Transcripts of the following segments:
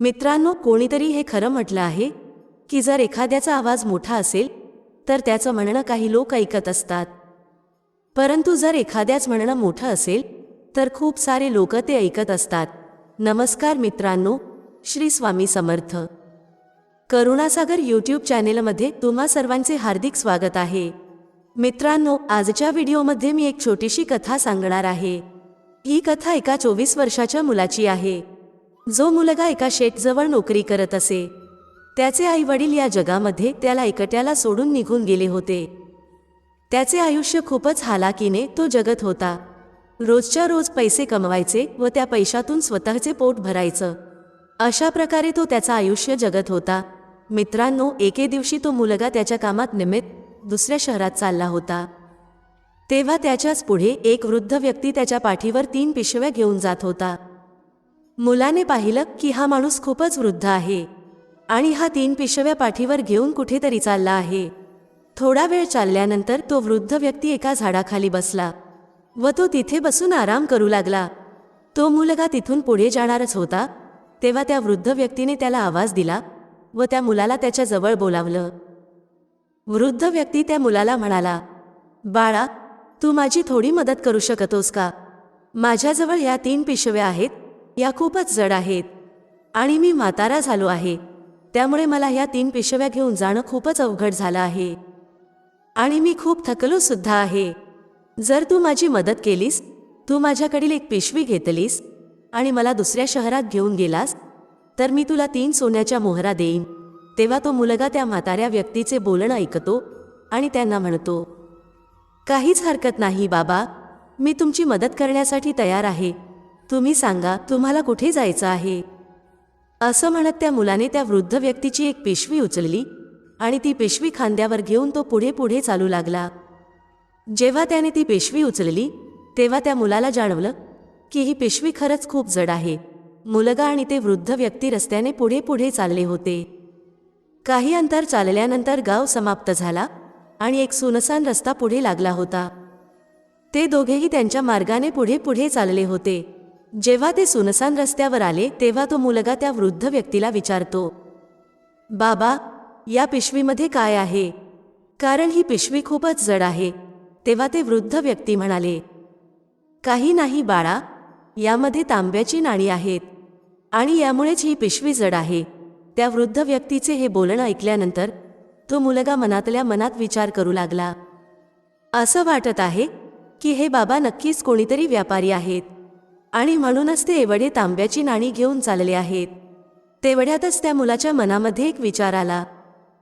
मित्रांनो कोणीतरी हे खरं म्हटलं आहे की जर एखाद्याचा आवाज मोठा असेल तर त्याचं म्हणणं काही लोक ऐकत असतात. परंतु जर एखाद्याच म्हणणं मोठं असेल तर खूप सारे लोक ते ऐकत असतात. नमस्कार मित्रांनो श्री स्वामी समर्थ. करुणासागर यूट्यूब चॅनेलमध्ये तुम्हा सर्वांचे हार्दिक स्वागत आहे. मित्रांनो आजच्या व्हिडिओमध्ये मी एक छोटीशी कथा सांगणार आहे. ही कथा एका चोवीस वर्षाच्या मुलाची आहे. जो मुलगा एका शेटजवळ नोकरी करत असे त्याचे आई वडील या जगामध्ये त्याला एकट्याला सोडून निघून गेले होते. त्याचे आयुष्य खूपच हालाकीने तो जगत होता. रोजच्या रोज पैसे कमवायचे व त्या पैशातून स्वतःचे पोट भरायचं. अशा प्रकारे तो त्याचं आयुष्य जगत होता. मित्रांनो एके दिवशी तो मुलगा त्याच्या कामात निमित्त दुसऱ्या शहरात चालला होता. तेव्हा त्याच्याच पुढे एक वृद्ध व्यक्ती त्याच्या पाठीवर तीन पिशव्या घेऊन जात होता. मुलाने पाहिलं की हा माणूस खूपच वृद्ध आहे आणि हा तीन पिशव्या पाठीवर घेऊन कुठेतरी चालला आहे. थोडा वेळ चालल्यानंतर तो वृद्ध व्यक्ती एका झाडाखाली बसला व तो तिथे बसून आराम करू लागला. तो मुलगा तिथून पुढे जाणारच होता तेव्हा त्या वृद्ध व्यक्तीने त्याला आवाज दिला व त्या मुलाला त्याच्याजवळ बोलावलं. वृद्ध व्यक्ती त्या मुलाला म्हणाला बाळा तू माझी थोडी मदत करू शकतोस का? माझ्याजवळ या तीन पिशव्या आहेत या खूपच जड आहेत. आणि मी म्हातारा झालो आहे. त्यामुळे मला ह्या तीन पिशव्या घेऊन जाणं खूपच अवघड झालं आहे. आणि मी खूप थकलो सुद्धा आहे. जर तू माझी मदत केलीस तू माझ्याकडील एक पिशवी घेतलीस आणि मला दुसऱ्या शहरात घेऊन गेलास तर मी तुला तीन सोन्याच्या मोहरा देईन. तेव्हा तो मुलगा त्या म्हाताऱ्या व्यक्तीचे बोलणं ऐकतो आणि त्यांना म्हणतो काहीच हरकत नाही बाबा. मी तुमची मदत करण्यासाठी तयार आहे. तुम्ही सांगा तुम्हाला कुठे जायचं आहे? असं म्हणत त्या मुलाने त्या वृद्ध व्यक्तीची एक पिशवी उचलली आणि ती पिशवी खांद्यावर घेऊन तो पुढे पुढे चालू लागला. जेव्हा त्याने ती पिशवी उचलली तेव्हा त्या मुलाला जाणवलं की ही पिशवी खरंच खूप जड आहे. मुलगा आणि ते वृद्ध व्यक्ती रस्त्याने पुढे पुढे चालले होते. काही अंतर चालल्यानंतर गाव समाप्त झाला आणि एक सुनसान रस्ता पुढे लागला होता. ते दोघेही त्यांच्या मार्गाने पुढे पुढे चालले होते. जेव्हा ते सुनसान रस्त्यावर आले तेव्हा तो मुलगा त्या वृद्ध व्यक्तीला विचारतो बाबा या पिशवीमध्ये काय आहे? कारण ही पिशवी खूपच जड आहे. तेव्हा ते वृद्ध व्यक्ती म्हणाले काही नाही बाळा यामध्ये तांब्याची नाणी आहेत आणि यामुळेच ही पिशवी जड आहे. त्या वृद्ध व्यक्तीचे हे बोलणं ऐकल्यानंतर तो मुलगा मनातल्या मनात विचार करू लागला असं वाटत आहे की हे बाबा नक्कीच कोणीतरी व्यापारी आहेत. आणि म्हणूनच ते एवढे तांब्याची नाणी घेऊन चालले आहेत. तेवढ्यातच त्या मुलाच्या मनामध्ये एक विचार आला.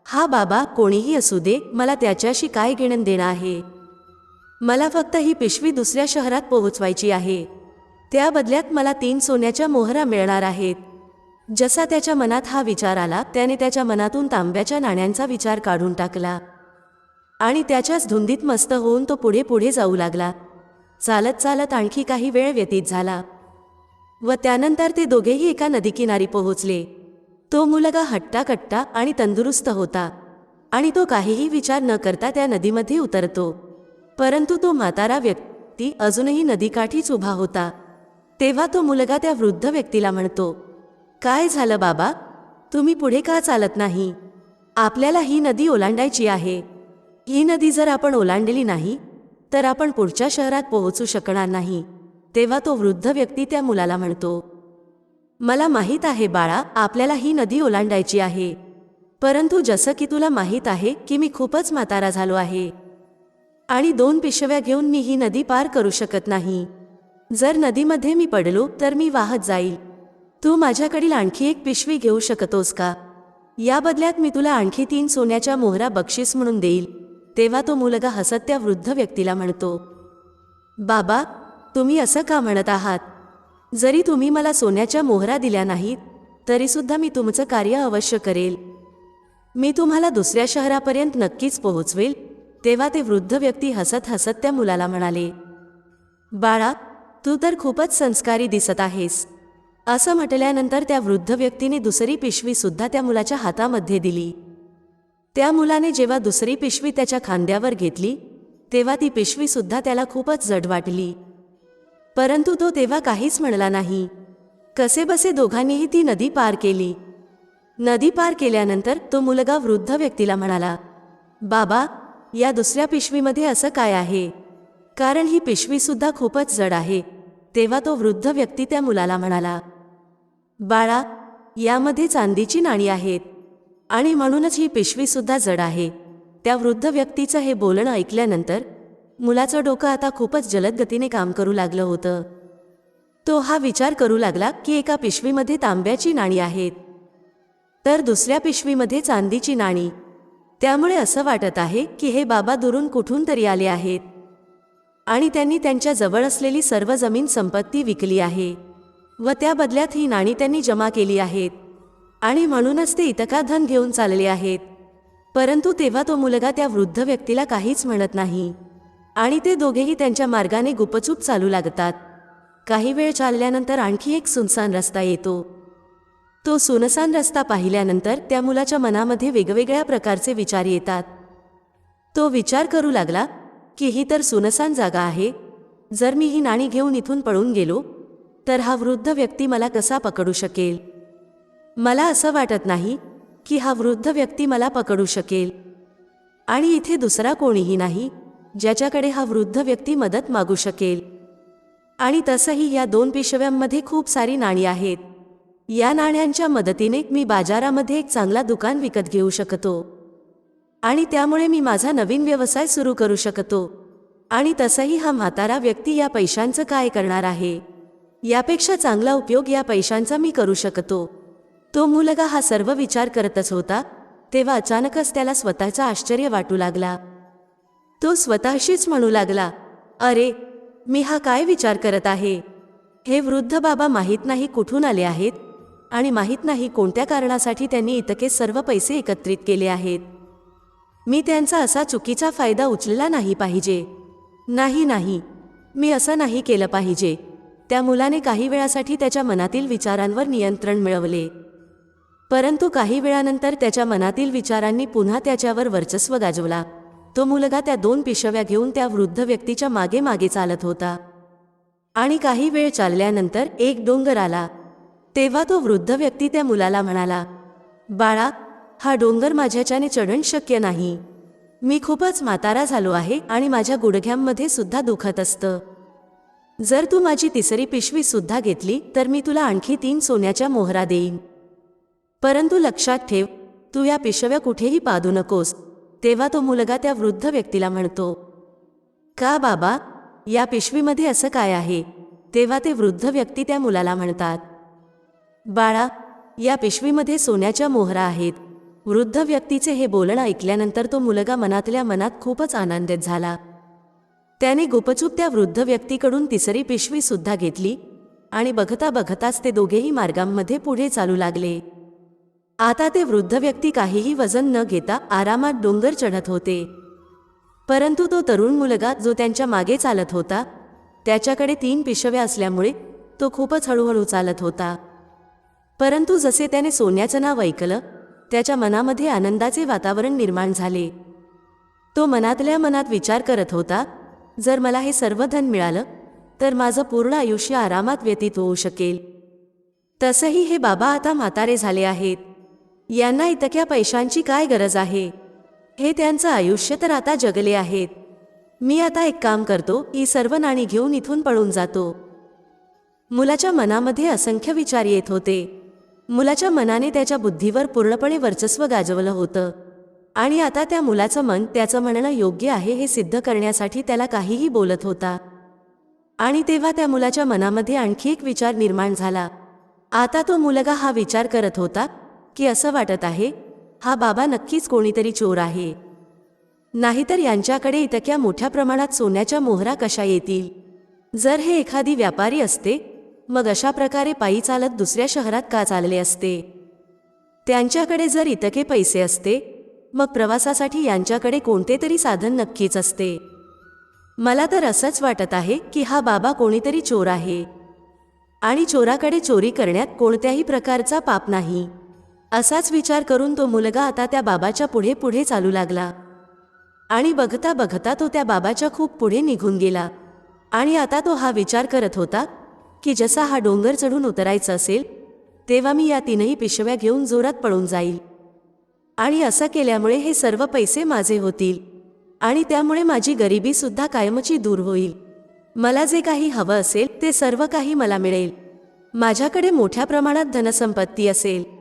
हा बाबा कोणीही असू दे मला त्याच्याशी काय घेणं देणं आहे? मला फक्त ही पिशवी दुसऱ्या शहरात पोहोचवायची आहे. त्या बदल्यात मला तीन सोन्याच्या मोहरा मिळणार आहेत. जसा त्याच्या मनात हा विचार आला त्याने त्याच्या मनातून तांब्याच्या नाण्यांचा विचार काढून टाकला. आणि त्याच्याच धुंदीत मस्त होऊन तो पुढे पुढे जाऊ लागला. चालत चालत आणखी काही वेळ व्यतीत झाला व त्यानंतर ते दोघेही एका नदीकिनारी पोहोचले. तो मुलगा हट्टाकट्टा आणि तंदुरुस्त होता आणि तो काहीही विचार न करता त्या नदीमध्ये उतरतो. परंतु तो म्हातारा व्यक्ती अजूनही नदीकाठीच उभा होता. तेव्हा तो मुलगा त्या वृद्ध व्यक्तीला म्हणतो काय झालं बाबा? तुम्ही पुढे का चालत नाही? आपल्याला ही नदी ओलांडायची आहे. ही नदी जर आपण ओलांडली नाही तर आपण पुढच्या शहरात पोहोचू शकणार नाही. तेव्हा तो वृद्ध व्यक्ती त्या मुलाला म्हणतो मला माहीत आहे बाळा आपल्याला ही नदी ओलांडायची आहे. परंतु जसं की तुला माहीत आहे की मी खूपच म्हातारा झालो आहे. आणि दोन पिशव्या घेऊन मी ही नदी पार करू शकत नाही. जर नदीमध्ये मी पडलो तर मी वाहत जाईल. तू माझ्याकडील आणखी एक पिशवी घेऊ शकतोस का? या बदल्यात मी तुला आणखी तीन सोन्याच्या मोहरा बक्षीस म्हणून देईल. तेव्हा तो मुलगा हसत त्या वृद्ध व्यक्तीला म्हणतो बाबा तुम्ही असं का म्हणत आहात? जरी तुम्ही मला सोन्याच्या मोहरा दिल्या नाहीत तरीसुद्धा मी तुमचं कार्य अवश्य करेल. मी तुम्हाला दुसऱ्या शहरापर्यंत नक्कीच पोहोचवेल. तेव्हा ते वृद्ध व्यक्ती हसत हसत त्या मुलाला म्हणाले बाळा तू तर खूपच संस्कारी दिसत आहेस. असं म्हटल्यानंतर त्या वृद्ध व्यक्तीने दुसरी पिशवीसुद्धा त्या मुलाच्या हातामध्ये दिली. त्या मुलाने जेव्हा दुसरी पिशवी त्याच्या खांद्यावर घेतली तेव्हा ती पिशवीसुद्धा त्याला खूपच जड वाटली. परंतु तो तेव्हा काहीच म्हणला नाही. कसेबसे दोघांनीही ती नदी पार केली. नदी पार केल्यानंतर तो मुलगा वृद्ध व्यक्तीला म्हणाला बाबा या दुसऱ्या पिशवीमध्ये असं काय आहे? कारण ही पिशवीसुद्धा खूपच जड आहे. तेव्हा तो वृद्ध व्यक्ती त्या मुलाला म्हणाला बाळा यामध्ये चांदीची नाणी आहेत. आणि म्हणूनच ही पिशवीसुद्धा जड आहे. त्या वृद्ध व्यक्तीचं हे बोलणं ऐकल्यानंतर मुलाचं डोकं आता खूपच जलद गतीने काम करू लागलं होतं. तो हा विचार करू लागला की एका पिशवीमध्ये तांब्याची नाणी आहेत. तर दुसऱ्या पिशवीमध्ये चांदीची नाणी. त्यामुळे असं वाटत आहे की हे बाबा दुरून कुठून तरी आले आहेत. आणि त्यांनी त्यांच्या जवळ असलेली सर्व जमीन संपत्ती विकली आहे. व त्या बदल्यात ही नाणी त्यांनी जमा केली आहेत. आणि म्हणूनच ते इतका धन घेऊन चालले आहेत. परंतु तेव्हा तो मुलगा त्या वृद्ध व्यक्तीला काहीच म्हणत नाही. आणि ते दोघेही त्यांच्या मार्गाने गुपचूप चालू लागतात. काही वेळ चालल्यानंतर आणखी एक सुनसान रस्ता येतो. तो सुनसान रस्ता पाहिल्यानंतर त्या मुलाच्या मनामध्ये वेगवेगळ्या प्रकारचे विचार येतात. तो विचार करू लागला की ही तर सुनसान जागा आहे. जर मी ही नाणी घेऊन इथून पळून गेलो तर हा वृद्ध व्यक्ती मला कसा पकडू शकेल? मला असं वाटत नाही की हा वृद्ध व्यक्ती मला पकडू शकेल. आणि इथे दुसरा कोणीही नाही ज्याच्याकडे हा वृद्ध व्यक्ती मदत मागू शकेल. आणि तसंही या दोन पिशव्यांमध्ये खूप सारी नाणी आहेत. या नाण्यांच्या मदतीने मी बाजारामध्ये एक चांगला दुकान विकत घेऊ शकतो. आणि त्यामुळे मी माझा नवीन व्यवसाय सुरू करू शकतो. आणि तसंही हा म्हातारा व्यक्ती या पैशांचं काय करणार आहे? यापेक्षा चांगला उपयोग या पैशांचा मी करू शकतो. तो मुलगा हा सर्व विचार करतच होता तेव्हा अचानकच त्याला स्वतःचं आश्चर्य वाटू लागला. तो स्वतःशीच म्हणू लागला अरे मी हा काय विचार करत आहे? हे वृद्ध बाबा माहीत नाही कुठून आले आहेत आणि माहीत नाही कोणत्या कारणासाठी त्यांनी इतके सर्व पैसे एकत्रित केले आहेत. मी त्यांचा असा चुकीचा फायदा उचलला नाही पाहिजे. नाही नाही मी असं नाही केलं पाहिजे. त्या मुलाने काही वेळासाठी त्याच्या मनातील विचारांवर नियंत्रण मिळवले. परंतु काही वेळानंतर त्याच्या मनातील विचारांनी पुन्हा त्याच्यावर वर्चस्व गाजवला. तो मुलगा त्या दोन पिशव्या घेऊन त्या वृद्ध व्यक्तीच्या मागे मागे चालत होता. आणि काही वेळ चालल्यानंतर एक डोंगर आला. तेव्हा तो वृद्ध व्यक्ती त्या मुलाला म्हणाला बाळा हा डोंगर माझ्याच्याने चढण शक्य नाही. मी खूपच म्हातारा झालो आहे आणि माझ्या गुडघ्यांमध्ये सुद्धा दुखत असतं. जर तू माझी तिसरी पिशवी सुद्धा घेतली तर मी तुला आणखी तीन सोन्याच्या मोहरा देईन. परंतु लक्षात ठेव तू या पिशव्या कुठेही पादू नकोस तेव्हा तो मुलगा त्या वृद्ध व्यक्तीला म्हणतो. का बाबा या पिशवीमध्ये असं काय आहे? तेव्हा ते वृद्ध व्यक्ती त्या मुलाला म्हणतात. बाळा या पिशवीमध्ये सोन्याच्या मोहरा आहेत. वृद्ध व्यक्तीचे हे बोलणं ऐकल्यानंतर तो मुलगा मनातल्या मनात खूपच आनंदित झाला. त्याने गुपचूप त्या वृद्ध व्यक्तीकडून तिसरी पिशवीसुद्धा घेतली आणि बघता बघताच ते दोघेही मार्गांमध्ये पुढे चालू लागले. आता ते वृद्ध व्यक्ती काहीही वजन न घेता आरामात डोंगर चढत होते. परंतु तो तरुण मुलगा जो त्यांच्या मागे चालत होता त्याच्याकडे तीन पिशव्या असल्यामुळे तो खूपच हळूहळू चालत होता. परंतु जसे त्याने सोन्याचं नाव ऐकलं त्याच्या मनामध्ये आनंदाचे वातावरण निर्माण झाले. तो मनातल्या मनात विचार करत होता जर मला हे सर्व धन मिळालं तर माझं पूर्ण आयुष्य आरामात व्यतीत होऊ शकेल. तसंही हे बाबा आता म्हातारे झाले आहेत. यांना इतक्या पैशांची काय गरज आहे? हे त्यांचं आयुष्य तर आता जगले आहेत. मी आता एक काम करतो ही सर्व नाणी घेऊन इथून पळून जातो. मुलाच्या मनामध्ये असंख्य विचार येत होते. मुलाच्या मनाने त्याच्या बुद्धीवर पूर्णपणे वर्चस्व गाजवलं होतं. आणि आता त्या मुलाचं मन त्याचं म्हणणं योग्य आहे हे सिद्ध करण्यासाठी त्याला काहीही बोलत होता. आणि तेव्हा त्या मुलाच्या मनामध्ये आणखी एक विचार निर्माण झाला. आता तो मुलगा हा विचार करत होता की असं वाटत आहे हा बाबा नक्कीच कोणीतरी चोर आहे. नाहीतर यांच्याकडे इतक्या मोठ्या प्रमाणात सोन्याच्या मोहरा कशा येतील? जर हे एखादी व्यापारी असते मग अशा प्रकारे पायी चालत दुसऱ्या शहरात का चालले असते? त्यांच्याकडे जर इतके पैसे असते मग प्रवासासाठी यांच्याकडे कोणते तरी साधन नक्कीच असते. मला तर असंच वाटत आहे की हा बाबा कोणीतरी चोर आहे. आणि चोराकडे चोरी करण्यात कोणत्याही प्रकारचा पाप नाही. असाच विचार करून तो मुलगा आता त्या बाबाच्या पुढे पुढे चालू लागला. आणि बघता बघता तो त्या बाबाच्या खूप पुढे निघून गेला. आणि आता तो हा विचार करत होता की जसा हा डोंगर चढून उतरायचा असेल तेव्हा मी या तीनही पिशव्या घेऊन जोरात पळून जाईल. आणि असं केल्यामुळे हे सर्व पैसे माझे होतील. आणि त्यामुळे माझी गरिबीसुद्धा कायमची दूर होईल. मला जे काही हवं असेल ते सर्व काही मला मिळेल. माझ्याकडे मोठ्या प्रमाणात धनसंपत्ती असेल.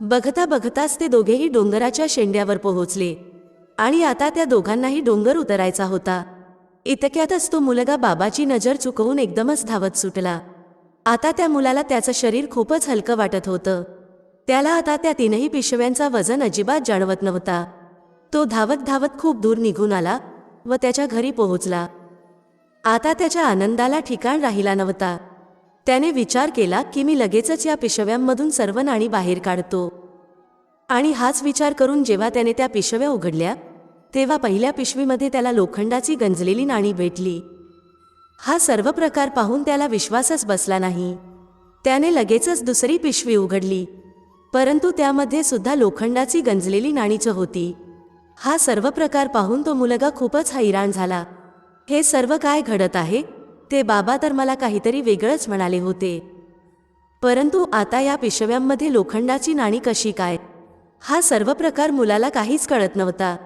बघता बघताच ते दोघेही डोंगराच्या शेंड्यावर पोहोचले. आणि आता त्या दोघांनाही डोंगर उतरायचा होता. इतक्यातच तो मुलगा बाबाची नजर चुकवून एकदमच धावत सुटला. आता त्या मुलाला त्याचं शरीर खूपच हलकं वाटत होतं. त्याला आता त्या तीनही पिशव्यांचा वजन अजिबात जाणवत नव्हता. तो धावत धावत खूप दूर निघून आला व त्याच्या घरी पोहोचला. आता त्याच्या आनंदाला ठिकाण राहिला नव्हता. त्याने विचार केला की मी लगेचच या पिशव्यांमधून सर्व नाणी बाहेर काढतो. आणि हाच विचार करून जेव्हा त्याने त्या पिशव्या उघडल्या तेव्हा पहिल्या पिशवीमध्ये त्याला लोखंडाची गंजलेली नाणी भेटली. हा सर्व प्रकार पाहून त्याला विश्वासच बसला नाही. त्याने लगेचच दुसरी पिशवी उघडली परंतु त्यामध्ये सुद्धा लोखंडाची गंजलेली नाणीच होती. हा सर्व प्रकार पाहून तो मुलगा खूपच हैराण झाला. हे सर्व काय घडत आहे? ते बाबा तर मला काहीतरी वेगळंच म्हणाले होते. परंतु आता या पिशव्यांमध्ये लोखंडाची नाणी कशी काय? हा सर्व प्रकार मुलाला काहीच कळत नव्हता.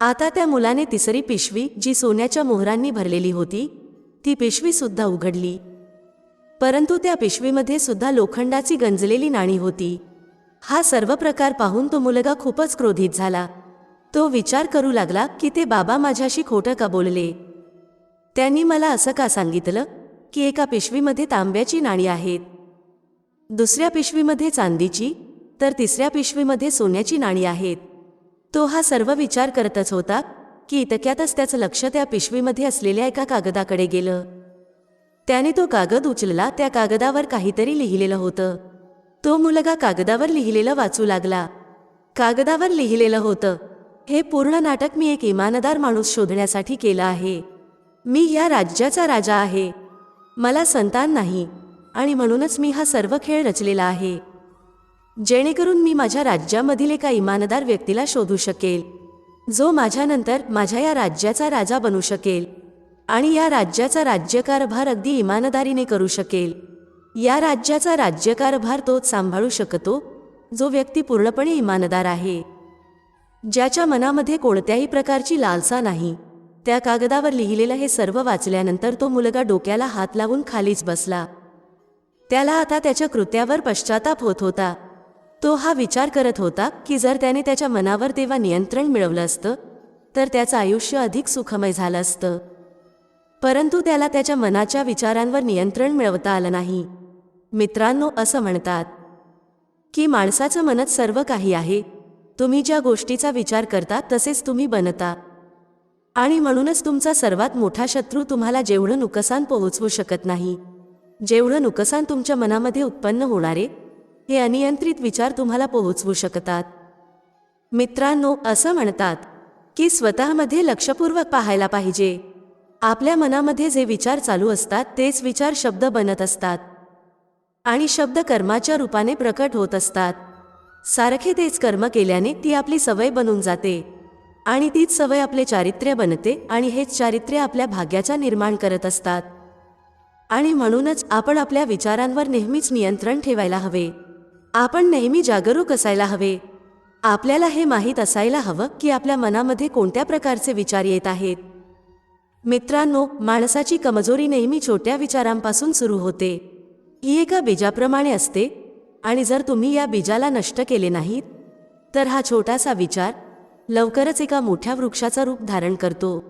आता त्या मुलाने तिसरी पिशवी जी सोन्याच्या मोहरांनी भरलेली होती ती पिशवीसुद्धा उघडली. परंतु त्या पिशवीमध्ये सुद्धा लोखंडाची गंजलेली नाणी होती. हा सर्व प्रकार पाहून तो मुलगा खूपच क्रोधित झाला. तो विचार करू लागला की ते बाबा माझ्याशी खोटं का बोलले? त्यांनी मला असं का सांगितलं की एका पिशवीमध्ये तांब्याची नाणी आहेत? दुसऱ्या पिशवीमध्ये चांदीची तर तिसऱ्या पिशवीमध्ये सोन्याची नाणी आहेत. तो हा सर्व विचार करतच होता की इतक्यातच त्याचं लक्ष त्या पिशवीमध्ये असलेल्या एका कागदाकडे गेलं. त्याने तो कागद उचलला त्या कागदावर काहीतरी लिहिलेलं होतं. तो मुलगा कागदावर लिहिलेलं वाचू लागला. कागदावर लिहिलेलं होतं हे पूर्ण नाटक मी एक इमानदार माणूस शोधण्यासाठी केलं आहे. मी या राज्याचा राजा आहे. मला संतान नाही आणि म्हणूनच मी हा सर्व खेळ रचलेला आहे. जेणेकरून मी माझ्या राज्यामधील एका इमानदार व्यक्तीला शोधू शकेल जो माझ्यानंतर माझ्या या राज्याचा राजा बनू शकेल आणि या राज्याचा राज्यकारभार अगदी इमानदारीने करू शकेल. या राज्याचा राज्यकारभार तोच सांभाळू शकतो जो व्यक्ती पूर्णपणे इमानदार आहे. ज्याच्या मनामध्ये कोणत्याही प्रकारची लालसा नाही. त्या कागदावर लिहिलेलं हे सर्व वाचल्यानंतर तो मुलगा डोक्याला हात लावून खालीच बसला. त्याला आता त्याच्या कृत्यावर पश्चाताप होत होता. तो हा विचार करत होता की जर त्याने त्याच्या मनावर तेव्हा नियंत्रण मिळवलं असतं तर त्याचं आयुष्य अधिक सुखमय झालं असतं. परंतु त्याला त्याच्या मनाच्या विचारांवर नियंत्रण मिळवता आलं नाही. मित्रांनो असं म्हणतात की माणसाचं मनात सर्व काही आहे. तुम्ही ज्या गोष्टीचा विचार करता तसेच तुम्ही बनता. आणि म्हणूनच तुमचा सर्वात मोठा शत्रू तुम्हाला जेवढं नुकसान पोहोचवू शकत नाही जेवढं नुकसान तुमच्या मनामध्ये उत्पन्न होणारे हे अनियंत्रित विचार तुम्हाला पोहोचवू शकतात. मित्रांनो असं म्हणतात की स्वतःमध्ये लक्षपूर्वक पाहायला पाहिजे. आपल्या मनामध्ये जे विचार चालू असतात तेच विचार शब्द बनत असतात. आणि शब्द कर्माच्या रूपाने प्रकट होत असतात. सारखे तेच कर्म केल्याने ती आपली सवय बनून जाते. आणि तीच सवय आपले चारित्र्य बनते आणि हेच चारित्र्य आपल्या भाग्याचा निर्माण करत असतात. आणि म्हणूनच आपण आपल्या विचारांवर नेहमीच नियंत्रण ठेवायला हवे. आपण नेहमी जागरूक असायला हवे. आपल्याला हे माहीत असायला हवं की आपल्या मनामध्ये कोणत्या प्रकारचे विचार येत आहेत. मित्रांनो माणसाची कमजोरी नेहमी छोट्या विचारांपासून सुरू होते. ही एका बीजाप्रमाणे असते. आणि जर तुम्ही या बीजाला नष्ट केले नाहीत तर हा छोटासा विचार लवकरच एका मोठ्या वृक्षाचा रूप धारण करतो.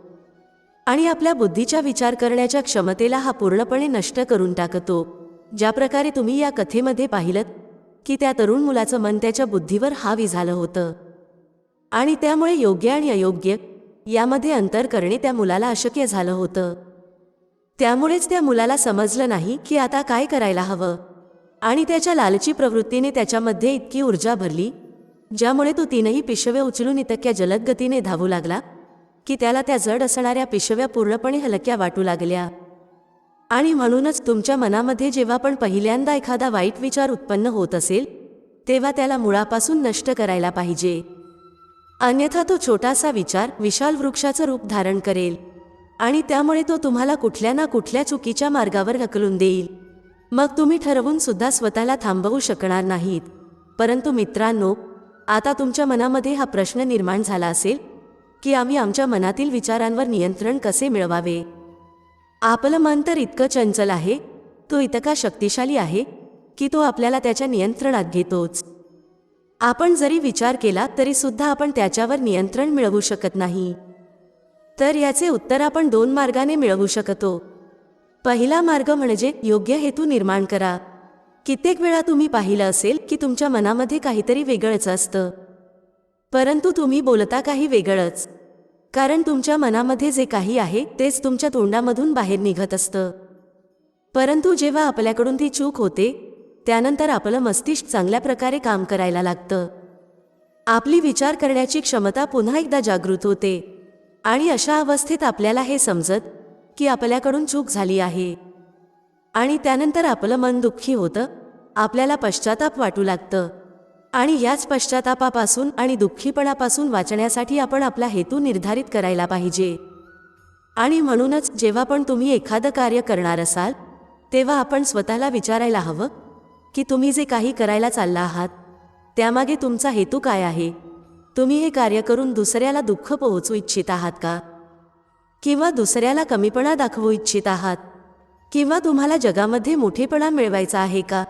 आणि आपल्या बुद्धीच्या विचार करण्याच्या क्षमतेला हा पूर्णपणे नष्ट करून टाकतो. ज्या प्रकारे तुम्ही या कथेमध्ये पाहिलं की त्या तरुण मुलाचं मन त्याच्या बुद्धीवर हावी झालं होतं. आणि त्यामुळे योग्य आणि अयोग्य यामध्ये अंतर करणे त्या मुलाला अशक्य झालं होतं. त्यामुळेच त्या मुलाला समजलं नाही की आता काय करायला हवं. आणि त्याच्या लालची प्रवृत्तीने त्याच्यामध्ये इतकी ऊर्जा भरली ज्यामुळे तो तीनही पिशव्या उचलून इतक्या जलद गतीने धावू लागला की त्याला त्या जड असणाऱ्या पिशव्या पूर्णपणे हलक्या वाटू लागल्या. आणि म्हणूनच तुमच्या मनामध्ये जेव्हा पण पहिल्यांदा एखादा वाईट विचार उत्पन्न होत असेल तेव्हा त्याला मुळापासून नष्ट करायला पाहिजे. अन्यथा तो छोटासा विचार विशाल वृक्षाचं रूप धारण करेल आणि त्यामुळे तो तुम्हाला कुठल्या ना कुठल्या चुकीच्या मार्गावर ढकलून देईल. मग तुम्ही ठरवून सुद्धा स्वतःला थांबवू शकणार नाहीत. परंतु मित्रांनो आता तुमच्या मनामध्ये हा प्रश्न निर्माण झाला असेल की आम्ही आमच्या मनातील विचारांवर नियंत्रण कसे मिळवावे? आपलं मन तर इतकं चंचल आहे तो इतका शक्तिशाली आहे की तो आपल्याला त्याच्या नियंत्रणात घेतोच. आपण जरी विचार केला तरी सुद्धा आपण त्याच्यावर नियंत्रण मिळवू शकत नाही. तर याचे उत्तर आपण दोन मार्गाने मिळवू शकतो. पहिला मार्ग म्हणजे योग्य हेतू निर्माण करा. कित्येक वेळा तुम्ही पाहिलं असेल की तुमच्या मनामध्ये काहीतरी वेगळंच असतं. परंतु तुम्ही बोलता काही वेगळंच. कारण तुमच्या मनामध्ये जे काही आहे तेच तुमच्या तोंडामधून बाहेर निघत असतं. परंतु जेव्हा आपल्याकडून ती चूक होते त्यानंतर आपलं मस्तिष्क चांगल्या प्रकारे काम करायला लागतं. आपली विचार करण्याची क्षमता पुन्हा एकदा जागृत होते. आणि अशा अवस्थेत आपल्याला हे समजत की आपल्याकडून चूक झाली आहे. आणि त्यानंतर आपलं मन दुःखी होतं. आपल्याला पश्चाताप वाटू लागतं. आणि याच पश्चातापापासून आणि दुःखीपणापासून वाचण्यासाठी आपण आपला हेतू निर्धारित करायला पाहिजे. आणि म्हणूनच जेव्हा पण तुम्ही एखादं कार्य करणार असाल तेव्हा आपण स्वतःला विचारायला हवं की तुम्ही जे काही करायला चालला आहात त्यामागे तुमचा हेतू काय आहे? तुम्ही हे कार्य करून दुसऱ्याला दुःख पोहोचू इच्छित आहात का? किंवा दुसऱ्याला कमीपणा दाखवू इच्छित आहात? किंवा तुम्हाला जगामध्ये मोठेपणा मिळवायचा आहे का?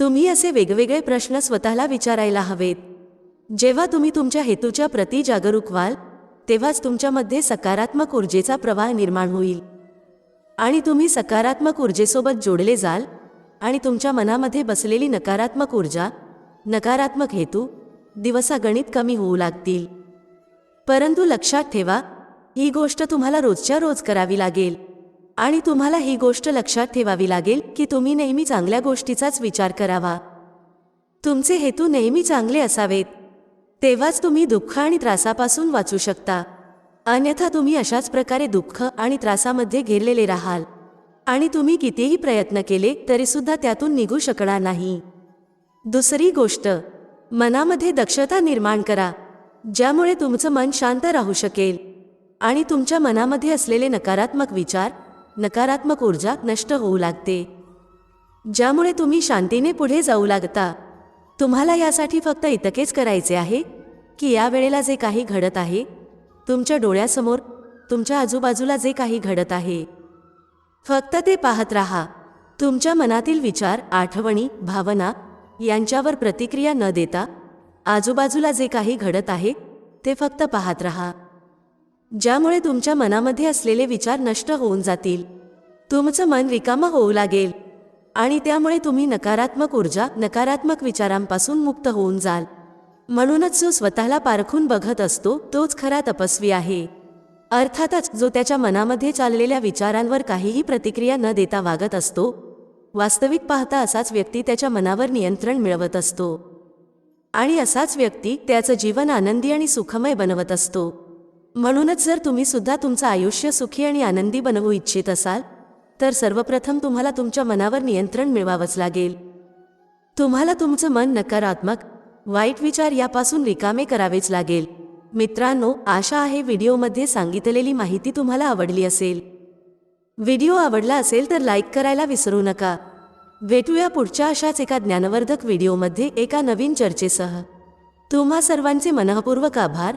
तुम्ही असे वेगवेगळे प्रश्न स्वतःला विचारायला हवेत. जेव्हा तुम्ही तुमच्या हेतूच्या प्रती जागरूक व्हाल तेव्हाच तुमच्यामध्ये सकारात्मक ऊर्जेचा प्रवाह निर्माण होईल. आणि तुम्ही सकारात्मक ऊर्जेसोबत जोडले जाल आणि तुमच्या मनामध्ये बसलेली नकारात्मक ऊर्जा नकारात्मक हेतू दिवसागणित कमी होऊ लागतील. परंतु लक्षात ठेवा ही गोष्ट तुम्हाला रोजच्या रोज करावी लागेल. आणि तुम्हाला ही गोष्ट लक्षात ठेवावी लागेल की तुम्ही नेहमी चांगल्या गोष्टीचाच विचार करावा. तुमचे हेतू नेहमी चांगले असावेत. तेव्हाच तुम्ही दुःख आणि त्रासापासून वाचू शकता. अन्यथा तुम्ही अशाच प्रकारे दुःख आणि त्रासामध्ये घेरलेले राहाल. आणि तुम्ही कितीही प्रयत्न केले तरीसुद्धा त्यातून निघू शकणार नाही. दुसरी गोष्ट मनामध्ये दक्षता निर्माण करा ज्यामुळे तुमचं मन शांत राहू शकेल. आणि तुमच्या मनामध्ये असलेले नकारात्मक विचार नकारात्मक ऊर्जा नष्ट होऊ लागते. ज्यामुळे तुम्ही शांतीने पुढे जाऊ लागता. तुम्हाला यासाठी फक्त इतकेच करायचे आहे की या वेळेला जे काही घडत आहे तुमच्या डोळ्यासमोर तुमच्या आजूबाजूला जे काही घडत आहे. फक्त ते पाहत राहा. तुमच्या मनातील विचार आठवणी भावना यांच्यावर प्रतिक्रिया न देता आजूबाजूला जे काही घडत आहे ते फक्त पाहत राहा. ज्यामुळे तुमच्या मनामध्ये असलेले विचार नष्ट होऊन जातील. तुमचं मन रिकामं होऊ लागेल. आणि त्यामुळे तुम्ही नकारात्मक ऊर्जा नकारात्मक विचारांपासून मुक्त होऊन जाल. म्हणूनच जो स्वतःला पारखून बघत असतो तोच खरा तपस्वी आहे. अर्थातच जो त्याच्या मनामध्ये चाललेल्या विचारांवर काहीही प्रतिक्रिया न देता वागत असतो वास्तविक पाहता असाच व्यक्ती त्याच्या मनावर नियंत्रण मिळवत असतो. आणि असाच व्यक्ती त्याचं जीवन आनंदी आणि सुखमय बनवत असतो. म्हणूनच जर तुम्ही सुद्धा तुमचं आयुष्य सुखी आणि आनंदी बनवू इच्छित असाल तर सर्वप्रथम तुम्हाला तुमच्या मनावर नियंत्रण मिळवावंच लागेल. तुम्हाला तुमचं मन नकारात्मक वाईट विचार यापासून रिकामे करावेच लागेल. मित्रांनो आशा आहे व्हिडिओमध्ये सांगितलेली माहिती तुम्हाला आवडली असेल. व्हिडिओ आवडला असेल तर लाईक करायला विसरू नका. भेटूया पुढच्या अशाच एका ज्ञानवर्धक व्हिडिओमध्ये एका नवीन चर्चेसह. तुम्हा सर्वांचे मनःपूर्वक आभार.